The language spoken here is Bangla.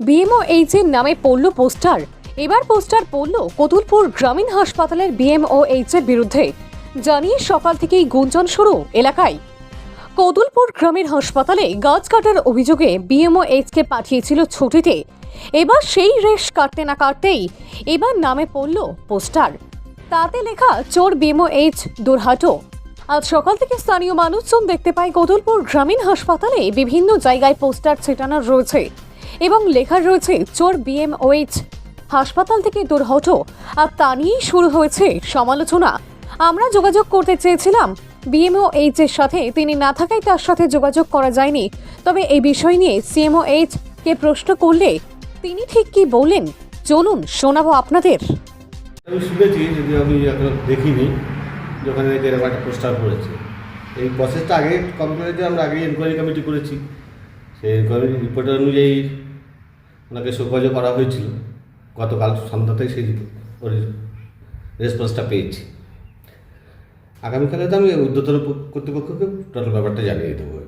বিএমওএইচ এর নামে পড়ল পোস্টার। এবার পোস্টার পড়ল কতুলপুর গ্রামীণ হাসপাতালের বিএমওএইচ এর বিরুদ্ধে। জানিয়ে সকাল থেকেই গুঞ্জন শুরু এলাকায়। কদুলপুর গ্রামের হাসপাতালে গাছ কাটার অভিযোগে বিএমওএইচকে পাঠিয়েছিল ছুটিতে। এবার সেই রেশ কাটতে না কাটতেই এবার নামে পড়ল পোস্টার। তাতে লেখা, চোর বিএমওএইচ দুরহাটো। আজ সকাল থেকে স্থানীয় মানুষজন দেখতে পায় কদুলপুর গ্রামীণ হাসপাতালে বিভিন্ন জায়গায় পোস্টার ছেটানো রয়েছে। এবং লেখা রয়েছে, চোর বিএমওএইচ হাসপাতাল থেকে দুর্হট আর তা নিয়েই শুরু হয়েছে সমালোচনা। আমরা যোগাযোগ করতে চেয়েছিলাম বিএমওএইচ এর সাথে। তিনি না থাকায় তার সাথে যোগাযোগ করা যায়নি। তবে এই বিষয় নিয়ে সিএমওএইচ কে প্রশ্ন করলে, তিনি ঠিক কি বললেন চলুন শোনাবো আপনাদের। আমি শুনেছি যদি আমি এখন দেখিনি, যে ওখানে নাকি এরকম একটা পোস্টার পড়েছে এই প্রসেসটা আগে কমপ্লিট আমরা আগে এনকোয়ারি কমিটি করেছি। সেই এনকোয়ারি রিপোর্ট অনুযায়ী ওনাকে যোগাযোগ করা হয়েছিল। গতকাল সন্ধ্যাতেই সেই ওর রেসপন্সটা পেয়েছি। আগামীকালে তো আমি উদ্যোতন কর্তৃপক্ষকে টোটাল ব্যাপারটা জানিয়ে দেবো।